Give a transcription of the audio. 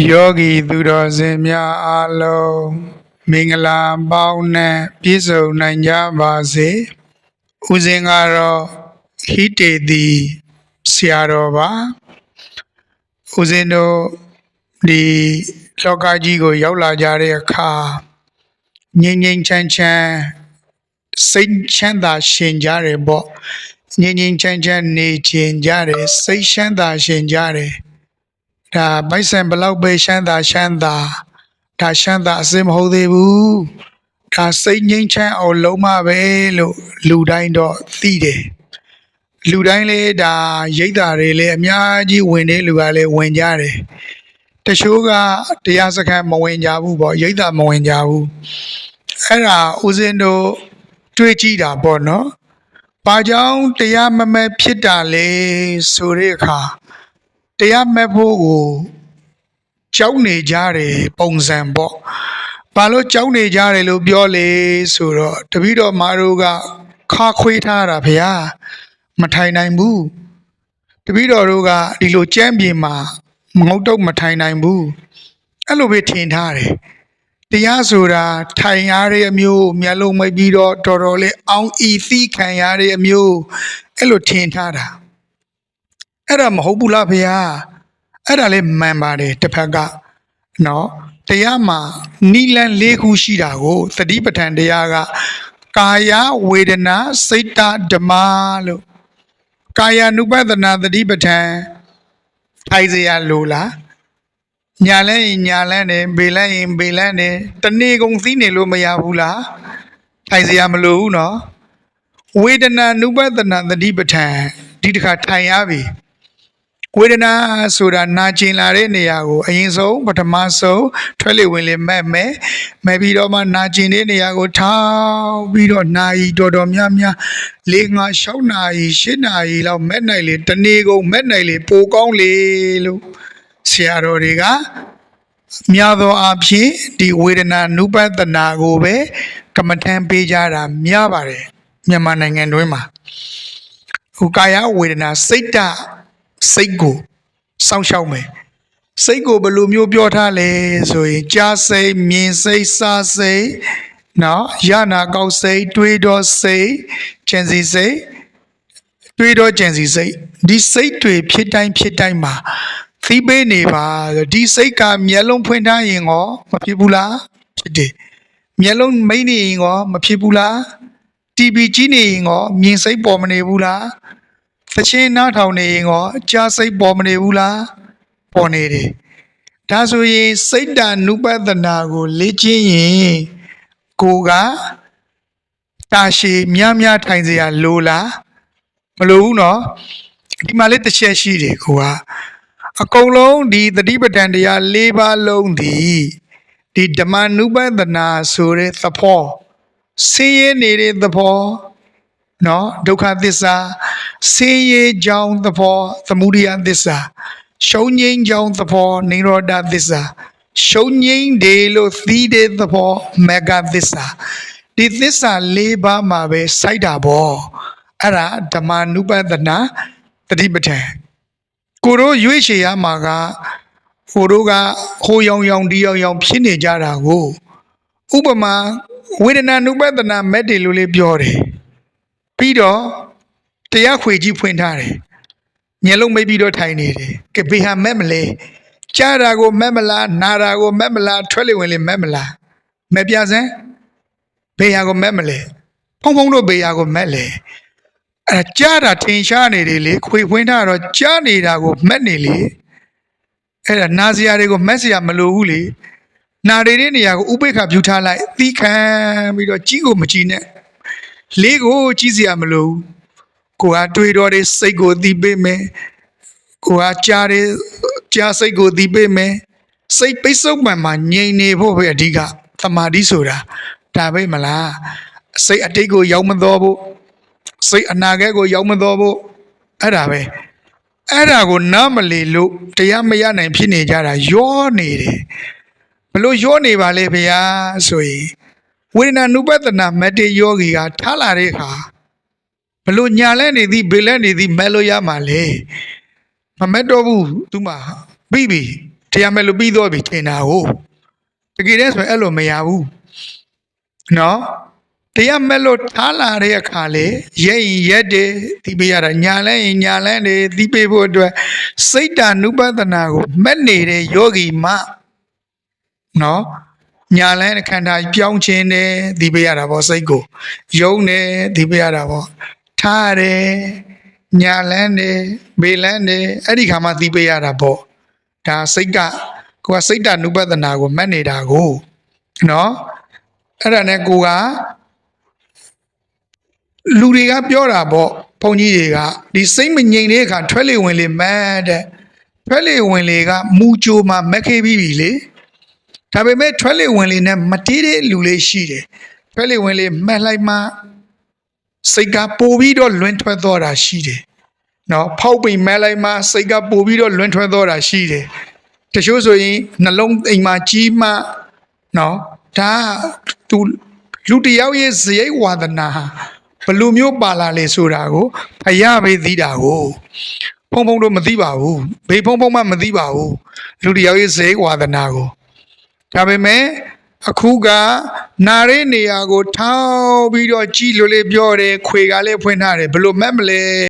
ယောဂီသူတော်စင်များအားလုံးမင်္ဂလာပေါင်းနဲ့ပြည့်စုံနိုင်ကြပါစေဥစဉ်ကတော့ဟိတေတိဆရာတော်ပါဥစဉ်တို့ဒီလောကကြီးကို ရောက်လာကြတဲ့အခါငြိမ်ငြိမ်ချမ်းချမ်းစိတ်ချမ်းသာရှင်ကြတယ်ပေါ့ငြိမ်ငြိမ်ချမ်းချမ်းနေခြင်းကြတယ်စိတ်ချမ်းသာရှင်ကြတယ် ဒါပိုက်ဆံဘလောက်ပဲရှမ်းသာရှမ်းသာဒါရှမ်းသာအစင်မဟုတ်သေးဘူးဒါစိတ်ငြိမ်းချမ်းအောင်လုံးမပဲလို့လူတိုင်းတော့သိတယ်လူတိုင်းလည်းဒါရိတ်တာတွေလည်းအများကြီးဝင်တဲ့လူကလည်းဝင်ကြတယ်တချို့ကတရားစခန်းမဝင်ကြဘူးပေါ့ရိတ်တာမဝင်ကြဘူးအဲ့ဒါဦးဇင်းတို့တွေးကြည့်တာပေါ့နော်ဘာကြောင့်တရားမမဲ့ဖြစ်တာလဲဆိုတဲ့အခါ တရားမဲ့ဖို့ကိုကြောက်နေကြတယ်ပုံစံပေါ့ဘာလို့ကြောက်နေကြတယ်လို့ပြောလေဆိုတော့တပည့်တော်မာတို့ကခါခွေးထားတာဗျာမထိုင်နိုင်ဘူးတပည့်တော်တို့ကဒီလိုကြမ်းပြေမှာမငုတ်တော့မထိုင်နိုင်ဘူးအဲ့လိုပဲထင်ထားတယ်တရားဆိုတာထိုင်ရတဲ့အမျိုးမျက်လုံးမိတ်ပြီးတော့တော်တော်လေးအောင်းဤသိခံရတဲ့အမျိုးအဲ့လိုထင်ထားတာ အဲ့ဒါမဟုတ်ဘူးလားဖေဟာအဲ့ဒါလည်းမှန်ပါတယ်တစ်ဖက်ကနော်တရားမှာနိလန်း၄ခုရှိတာကိုသတိပဋ္ဌာန်တရားကကာယဝေဒနာစိတ်တဓမ္မလို့ကာယ ानु ပဒနာသတိပဋ္ဌာန်ထိုင်เสียလို့လားညာလဲရင်ညာလန်းတယ်ဘေလန်းရင်ဘေလန်းတယ်တနေ့ကုန်သီးနေလို့မရဘူးလားထိုင်เสียမလို့ဘူးနော်ဝေဒနာ ानु ပဒနာသတိပဋ္ဌာန်ဒီတစ်ခါထိုင်ရပြီ ဝေဒနာဆိုတာနာကျင်လာတဲ့နေရာကိုအရင်ဆုံးပထမဆုံးထွက်လေဝင်လေမဲ့မဲ့မဲ့ပြီးတော့မှနာကျင်တဲ့နေရာကိုထောက်ပြီးတော့နာယီတော်တော်များများ၄၅၆နာရီ၈နာရီလောက်မဲ့နိုင်လေတနေ့ကုန်မဲ့နိုင်လေပိုကောင်းလေလို့ဆရာတော်တွေကများသောအားဖြင့်ဒီဝေဒနာနုပဒနာကိုပဲကမ္မထံပေးကြတာများပါတယ်မြန်မာနိုင်ငံတွင်းမှာဟိုကာယဝေဒနာစိတ်တ စိတ်ကိုစောင့်ရှောက်မယ်စိတ်ကိုဘယ်လိုမျိုးပြောထားလဲဆိုရင်ကြားစိတ်မြင်စိတ်စားစိတ်နော်ရနာကောက်စိတ်တွေးတော့စိတ်ကျင်စီစိတ်တွေးတော့ကျင်စီစိတ်ဒီစိတ်တွေဖြစ်တိုင်းဖြစ်တိုင်းမှာသီးပေးနေပါဆိုဒီစိတ်ကမျက်လုံးဖွင့်ထားရင်ရောမဖြစ်ဘူးလားဖြစ်တယ်မျက်လုံးမိတ်နေရင်ရောမဖြစ်ဘူးလား TV ကြည့်နေရင်ရောမြင်စိတ်ပေါ်မနေဘူးလား သချင်းနားထောင်နေရင်ရောကြားစိတ်ပေါ်မနေဘူးလားပေါ်နေတယ်ဒါဆိုရင်စိတ်တ ानु ပဒနာကိုလေ့ကျင့်ရင်ကိုကတာရှည်များများထိုင်เสียလိုလားမလိုဘူးเนาะဒီမှာလေးတစ်ချက်ရှိတယ်ကိုကအကုန်လုံးဒီတတိပဋ္ဌာန်တရား၄ပါးလုံးဒီဒီဓမ္မ ानु ပဒနာဆိုတဲ့သဘောဆင်းရဲနေတဲ့သဘော နော်ဒုက္ခသစ္စာဆင်းရဲကြောင်းသဘောသမုဒယသစ္စာရှုံးငိမ့်ကြောင်းသဘောနိရောဓသစ္စာရှုံးငိမ့်တယ်လို့သိတဲ့သဘောမေဃသစ္စာဒီသစ္စာ၄ပါးမှာပဲစိုက်တာပေါ့အဲ့ဒါဓမ္မ ानु ပဒနာတတိပဋ္ဌာန်ကိုတို့ရွေးချယ်ရမှာကကိုတို့ကဟိုရောင်ရောင်ဒီရောင်ရောင်ဖြစ်နေကြတာကို ဥပမာဝေဒနာနုပဒနာမက်တယ်လို့လေးပြောတယ် ပြီးတော့တရားခွေကြီးဖွင့်ထားတယ်မျက်လုံးမိတ်ပြီးတော့ထိုင်နေတယ်ကဲဘေဟာမက်မလဲကြားတာကိုမက်မလားနာတာကိုမက်မလားထွက်လေဝင်လေမက်မလားမက်ပြစမ်းဘေဟာကိုမက်မလဲဖုံဖုံတို့ဘေဟာကိုမက်လေအဲကြားတာထင်ရှားနေတယ်လေခွေဖွင့်ထားတော့ကြားနေတာကိုမက်နေလေအဲ့ဒါနာစရာတွေကိုမက်စရာမလိုဘူးလေနာရီတဲ့နေရာကိုဥပိ္ပခပြုထားလိုက်သီးခံပြီးတော့ကြီးကိုမကြည့်နဲ့ လေးကိုကြီးစရာမလိုဘူးကိုကတွေးတော့တဲ့စိတ်ကိုသီးပေးမယ်ကိုကကြားတဲ့ကြားစိတ်ကိုသီးပေးမယ်စိတ်ပိတ်ဆုပ်မှန်မှငြိမ်နေဖို့ပဲအဓိကသမာဓိဆိုတာဒါပဲမလားစိတ်အတိတ်ကိုရောက်မတော်ဖို့စိတ်အနာဂတ်ကိုရောက်မတော်ဖို့အဲ့ဒါပဲအဲ့ဒါကိုနားမလီလို့တရားမရနိုင်ဖြစ်နေကြတာရောနေတယ်ဘလို့ရောနေပါလေဗျာဆိုရင် ဝေဒနာနုပဒနာမတ္တယောဂီကထားလာတဲ့အခါဘလို့ညာလဲနေသည်ဘေလဲနေသည်မဲလို့ရမှာလေမမက်တော့ဘူးသူမှပြီးပြီတရားမဲ့လို့ပြီးတော့ပြီထင်တာကိုတကယ်တည်းဆိုရင်အဲ့လိုမရဘူးနော်တရားမဲ့လို့ထားလာတဲ့အခါလေရဲရင်ရက်တယ်ဒီပေးရတာညာလဲရင်ညာလဲနေဒီပေးဖို့အတွက်စိတ်တ ानु ပဒနာကိုမက်နေတဲ့ယောဂီမနော် ညာလဲခန္ဓာပြောင်းခြင်းတယ်ဒီပေးရတာပေါ့စိတ်ကိုယုံတယ်ဒီပေးရတာပေါ့ထားရတယ်ညာလန်းတယ်ဘေလန်းတယ်အဲ့ဒီခါမှဒီပေးရတာပေါ့ဒါစိတ်ကကိုကစိတ်တ ानु ပဒနာကိုမက်နေတာကိုနော်အဲ့ဒါနဲ့ကိုကလူတွေကပြောတာပေါ့ဘုန်းကြီးတွေကဒီစိတ်မငြိမ်တဲ့အခါထွက်လေဝင်လေမတ်တဲ့ထွက်လေဝင်လေကမူကြိုမှာမက်ခေပြီးပြီလေ ဒါပေမဲ့ထွက်လေဝင်လေနဲ့မတီးတဲ့လူလေးရှိတယ်ထွက်လေဝင်လေမက်လိုက်မှစိတ်ကပိုပြီးတော့လွင်ထွက်တော့တာရှိတယ်နော်ဖောက်ပိန်မက်လိုက်မှစိတ်ကပိုပြီးတော့လွင်ထွက်တော့တာရှိတယ်တချို့ဆိုရင်နှလုံးအိမ်မှာကြီးမှနော်ဒါသူလူတစ်ယောက်ရဲ့ဇယိတ်ဝါဒနာဟာဘယ်လူမျိုးပါလာလေဆိုတာကိုဖယားပဲသိတာကိုဖုံဖုံတို့မသိပါဘူးဘေဖုံဖုံမှမသိပါဘူးလူတစ်ယောက်ရဲ့ဇယိတ်ဝါဒနာကို ဒါပေမဲ့အခုကနာရဲနေရာကိုထောင်းပြီးတော့ကြည်လို့လေးပြောတယ်ခွေကလည်းဖွင့်ထားတယ်ဘယ်လိုမှတ်မလဲ